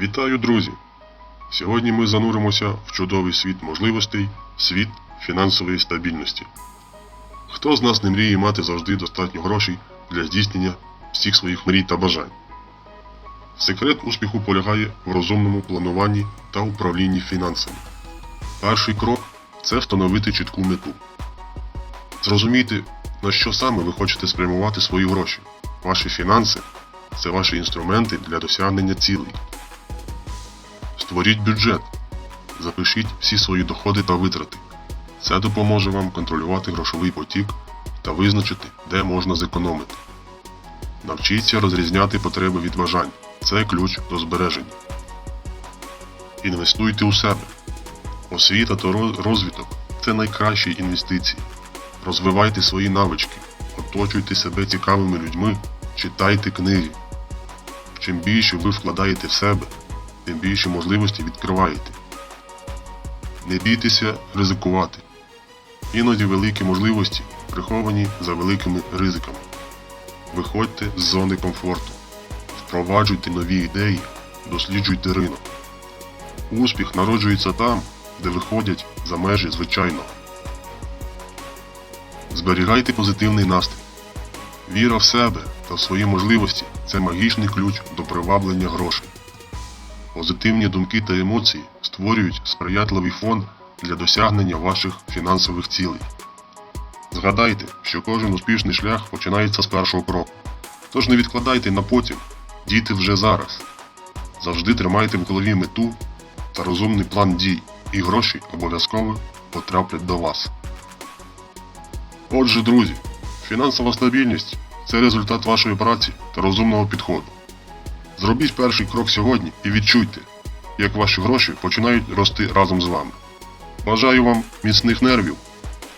Вітаю, друзі! Сьогодні ми зануримося в чудовий світ можливостей, світ фінансової стабільності. Хто з нас не мріє мати завжди достатньо грошей для здійснення всіх своїх мрій та бажань? Секрет успіху полягає в розумному плануванні та управлінні фінансами. Перший крок це встановити чітку мету. Зрозумійте, на що саме ви хочете спрямувати свої гроші. Ваші фінанси це ваші інструменти для досягнення цілей. Створіть бюджет. Запишіть всі свої доходи та витрати. Це допоможе вам контролювати грошовий потік та визначити, де можна зекономити. Навчіться розрізняти потреби від бажань. Це ключ до збереження. Інвестуйте у себе. Освіта та розвиток це найкращі інвестиції. Розвивайте свої навички, оточуйте себе цікавими людьми, читайте книги. Чим більше ви вкладаєте в себе, тим більше можливості відкриваєте. Не бійтеся ризикувати. Іноді великі можливості приховані за великими ризиками. Виходьте з зони комфорту, впроваджуйте нові ідеї, досліджуйте ринок. Успіх народжується там, де виходять за межі звичайного. Зберігайте позитивний настрій. Віра в себе та в свої можливості це магічний ключ до приваблення грошей. Позитивні думки та емоції створюють сприятливий фон для досягнення ваших фінансових цілей. Згадайте, що кожен успішний шлях починається з першого кроку. Тож не відкладайте на потім, дійте вже зараз. Завжди тримайте в голові мету та розумний план дій, і гроші обов'язково потраплять до вас. Отже, друзі, фінансова стабільність це результат вашої праці та розумного підходу. Зробіть перший крок сьогодні і відчуйте, як ваші гроші починають рости разом з вами. Бажаю вам міцних нервів,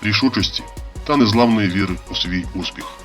рішучості та незламної віри у свій успіх.